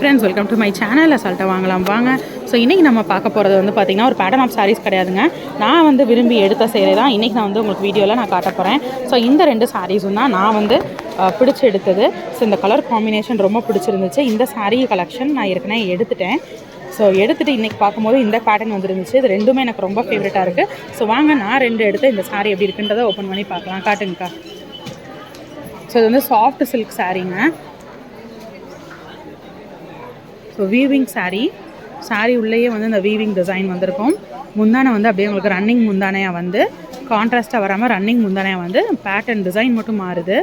Friends welcome to my channel அசால்ட்டாக வாங்கலாம் வாங்க. ஸோ இன்றைக்கி நம்ம பார்க்க போகிறது வந்து பார்த்திங்கன்னா ஒரு பேட்டர்ன் ஆஃப் சாரீஸ் கிடையாதுங்க. நான் வந்து விரும்பி எடுத்த சேரீ தான். இன்றைக்கி நான் வந்து உங்களுக்கு வீடியோவில் நான் காட்ட போகிறேன் ஸோ இந்த ரெண்டு சாரீஸும் தான் நான் வந்து பிடிச்சி எடுத்தது. ஸோ இந்த கலர் காம்பினேஷன் ரொம்ப பிடிச்சிருந்துச்சு. இந்த சாரீ கலெக்ஷன் நான் ஏற்கனவே எடுத்துட்டேன். ஸோ எடுத்துகிட்டு இன்றைக்கி பார்க்கும்போது இந்த பேட்டர்ன் வந்துருந்துச்சு. இது ரெண்டுமே எனக்கு ரொம்ப ஃபேவரட்டாக இருக்குது ஸோ வாங்க நான் ரெண்டு எடுத்து இந்த சாரீ எப்படி இருக்குன்றதை ஓப்பன் பண்ணி பார்க்கலாம். காட்டுங்கக்கா. ஸோ இது வந்து சாஃப்ட் சில்க் சாரீங்க வீவிங் சாரீ சாரீ உள்ளேயே வந்து இந்த வீவிங் டிசைன் வந்திருக்கும். முந்தானை வந்து அப்படியே உங்களுக்கு ரன்னிங் முந்தானையாக வந்து கான்ட்ராஸ்ட்டாக வராமல் ரன்னிங் முந்தானையாக வந்து பேட்டர்ன் டிசைன் மட்டும் மாறுது.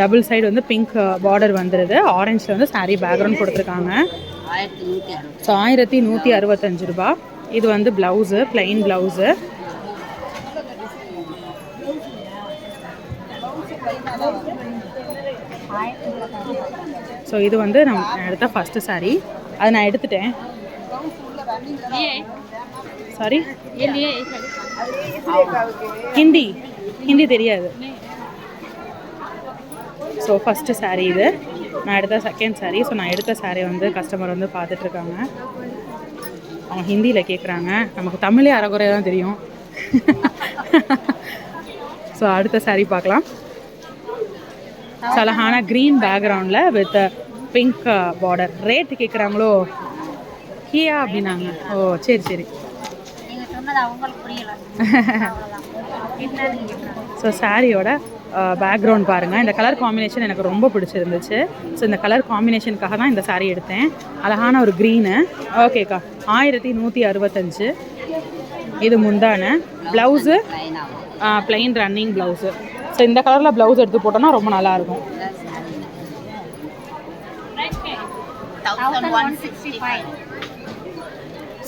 டபுள் சைடு வந்து பிங்க் பார்டர் வந்துடுது ஆரஞ்சில் வந்து சாரீ பேக்ரவுண்ட் கொடுத்துருக்காங்க. ஸோ ஆயிரத்தி நூற்றி அறுபத்தஞ்சு ரூபா. இது வந்து ப்ளவுஸு plain ப்ளவுஸு ஸோ இது வந்து நான் எடுத்த ஃபஸ்ட்டு saree. அது நான் எடுத்துட்டேன். சாரி ஹிந்தி. ஹிந்தி தெரியாது. ஸோ ஃபஸ்ட்டு saree இது. நான் எடுத்த செகண்ட் saree. ஸோ நான் எடுத்த saree வந்து கஸ்டமர் வந்து பார்த்துட்ருக்காங்க. அவங்க ஹிந்தியில் கேட்குறாங்க நமக்கு தமிழே அறகுறையாக தான் தெரியும். ஸோ அடுத்த saree பார்க்கலாம். ஸோ அழகான க்ரீன் பேக்ரவுண்டில் வித் பிங்க் பார்டர் ரேட்டு கேட்குறாங்களோ கியா அப்படின்னாங்க. ஓ சரி சரி. ஸோ சாரியோட பேக்ரவுண்ட் பாருங்கள் இந்த கலர் காம்பினேஷன் எனக்கு ரொம்ப பிடிச்சிருந்துச்சு. ஸோ இந்த கலர் காம்பினேஷனுக்காக தான் இந்த saree எடுத்தேன். அழகான ஒரு க்ரீனு ஓகேக்கா ஆயிரத்தி நூற்றி அறுபத்தஞ்சு. இது முந்தான. Blouse plain running blouse so இந்த கலரில் ப்ளவுஸ் எடுத்து போட்டோன்னா ரொம்ப நல்லாயிருக்கும்.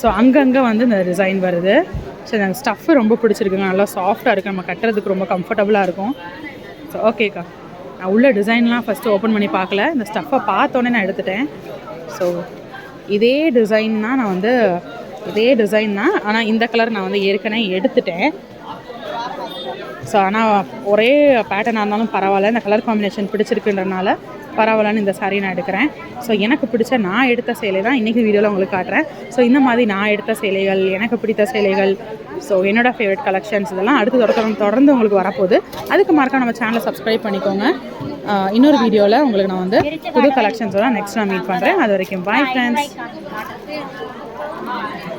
ஸோ அங்கங்கே வந்து இந்த டிசைன் வருது. ஸோ எனக்கு ஸ்டஃப்பு ரொம்ப பிடிச்சிருக்குங்க. நல்லா சாஃப்டாக இருக்குது நம்ம கட்டுறதுக்கு ரொம்ப கம்ஃபர்டபுளாக இருக்கும். ஸோ ஓகேக்கா நான் உள்ள டிசைன்லாம் ஃபஸ்ட்டு ஓப்பன் பண்ணி பார்க்கல. இந்த ஸ்டஃப்பை பார்த்தோன்னே நான் எடுத்துட்டேன். ஸோ இதே டிசைன் தான் நான் வந்து இதே டிசைன் தான். ஆனால் இந்த கலர் நான் வந்து ஏற்கனவே எடுத்துட்டேன். ஸோ ஆனால் ஒரே பேட்டர்னாக இருந்தாலும் பரவாயில்ல. இந்த கலர் காம்பினேஷன் பிடிச்சிருக்குன்றனால பரவாயில்லன்னு இந்த சாரீ நான் எடுக்கிறேன். ஸோ எனக்கு பிடிச்ச நான் எடுத்த சேலை தான் இன்றைக்கி வீடியோவில் உங்களுக்கு காட்டுறேன். ஸோ இந்த மாதிரி நான் எடுத்த சேலைகள் எனக்கு பிடித்த சேலைகள் ஸோ என்னோடய ஃபேவரட் கலெக்ஷன்ஸ் இதெல்லாம் அடுத்து தொடர்ந்து தொடர்ந்து உங்களுக்கு வரப்போகுது. அதுக்கு மார்க்காக நம்ம சேனலை சப்ஸ்கிரைப் பண்ணிக்கோங்க. இன்னொரு வீடியோவில் உங்களுக்கு நான் வந்து புது கலெக்ஷன்ஸோட நெக்ஸ்ட் நான் மீட் பண்ணுறேன் அது வரைக்கும் பாய் ஃப்ரெண்ட்ஸ்